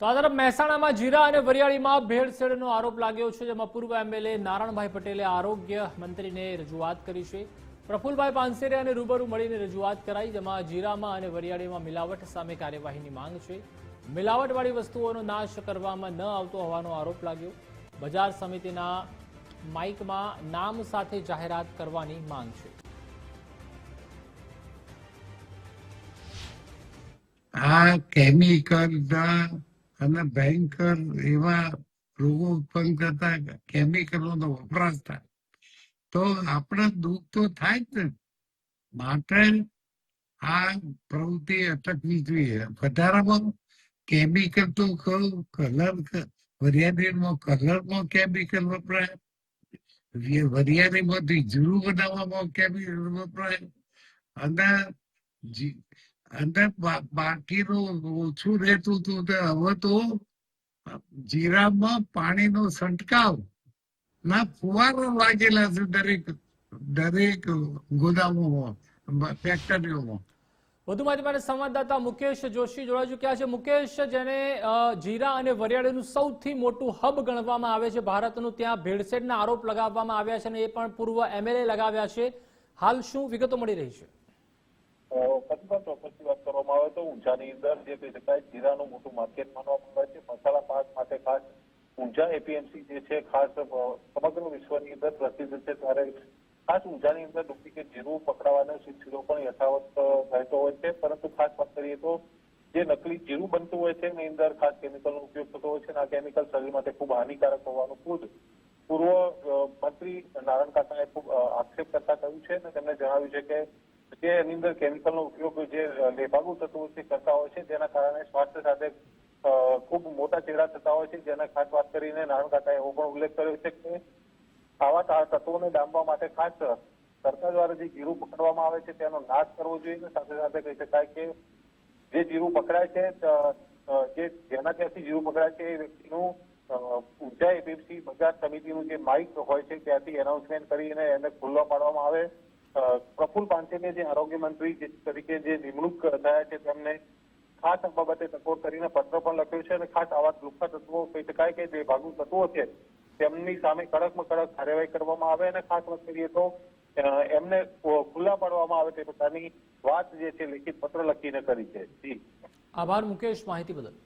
તો મહેસાણામાં જીરા અને વરિયાળીમાં ભેળસેળનો આરોપ લાગ્યો છે, જેમાં પૂર્વ એમએલએ નારાયણભાઈ પટેલે આરોગ્ય મંત્રીને રજૂઆત કરી છે. પ્રફુલભાઈ પાનસેરિયાને રૂબરૂ મળીને રજૂઆત કરાઈ, જેમાં જીરામાં અને વરિયાળીમાં મિલાવટ સામે કાર્યવાહીની માંગ છે. મિલાવટવાળી વસ્તુઓનો નાશ કરવામાં ન આવતો હોવાનો આરોપ લાગ્યો. બજાર સમિતિના માઇકમાં નામ સાથે જાહેરાત કરવાની માંગ છે. આ કેમિકલ અને ભયંકર એવા રોગો ઉત્પન્ન કરતા કેમિકલોનો વપરાશ થાય. તો આપણે દુઃખ તો થાય જ ને. માટે આ પ્રવૃત્તિ અટકવી જોઈએ. વધારામાં કેમિકલ તો કહું કલર વરિયાળીમાં કલરમાં કેમિકલ વપરાય. વરિયાળીમાંથી જીરું બનાવવામાં કેમિકલ વપરાય. અને અને બાકીનું ઓછું રહેતું હતું હવે તો જીરામાં પાણીનો છંટકાવ. ના, ફુવારો લાગેલા છે દરેક દરેક ગોદામોમાં ફેક્ટરીઓમાં. વધુ માહિતી માટે સંવાદદાતા મુકેશ જોશી જોડાઈ ચૂક્યા છે. મુકેશ, જેને જીરા અને વરિયાળીનું સૌથી મોટું હબ ગણવામાં આવે છે, ભારતનું ત્યાં ભેળસેળના આરોપ લગાવવામાં આવ્યા છે અને એ પણ પૂર્વ એમએલએ લગાવ્યા છે. હાલ શું વિગતો મળી રહી છે? કચ્છમાં ચોક્કસથી વાત કરવામાં આવે તો ઊંઝાની અંદર જે કહી શકાય, જીરાનું મોટું માર્કેટ માનવામાં આવે છે. મસાલા પાક માટે ખાસ ઊંઝા એપીએમસી જે છે, ખાસ સમગ્ર વિશ્વની અંદર પ્રસિદ્ધ છે. ત્યારે ખાસ ઊંઝાની અંદર ડુપ્લિકેટ જીરું પકડાવાનો સિલસિલો પણ યથાવત રહેતો હોય છે. પરંતુ ખાસ વાત કરીએ તો જે નકલી જીરું બનતું હોય છે, એની અંદર ખાસ કેમિકલનો ઉપયોગ થતો હોય છે અને આ કેમિકલ શરીર માટે ખૂબ હાનિકારક હોવાનું ખુદ પૂર્વ મંત્રી નારાયણ કાકાએ ખૂબ આક્ષેપ કરતા કહ્યું છે અને તેમણે જણાવ્યું છે કે જે એની અંદર કેમિકલનો ઉપયોગ જે લેભાગુ છે કરતા હોય છે, જેના કારણે સ્વાસ્થ્ય સાથે ખૂબ મોટા ચેડા થતા હોય છે, જેના ખાસ વાત કરીને કાકાએ એવો પણ ઉલ્લેખ કર્યો છે કે આવા તત્વોને ડામવા માટે ખાસ સરકાર દ્વારા જે જીરું પકડવામાં આવે છે, તેનો નાશ કરવો જોઈએ સાથે સાથે કહી શકાય કે જે જીરું પકડાય છે જે જેના ત્યાંથી જીરું પકડાય છે, એ વ્યક્તિનું ઊંચા એપીએમસી બજાર સમિતિનું જે માઇક હોય છે, ત્યાંથી એનાઉન્સમેન્ટ કરીને એને ખુલ્લો પાડવામાં આવે. અ, પ્રફુલ્લ પાંચેને જે આરોગ્ય મંત્રી તરીકે જે નિમણૂક થયા છે તેમને ખાસ આ બાબતે સપોર્ટ કરીને પત્ર પણ લખ્યો છે અને ખાસ આવા લુખ્ખા તત્વો કહી શકાય કે જે ભાગુ તત્વો છે તેમની સામે કડકમાં કડક કાર્યવાહી કરવામાં આવે અને ખાસ વાત કરીએ તો એમને ખુલ્લા પાડવામાં આવે તે પોતાની વાત જે છે લેખિત પત્ર લખીને કરી છે. આભાર મુકેશ માહિતી બદલ.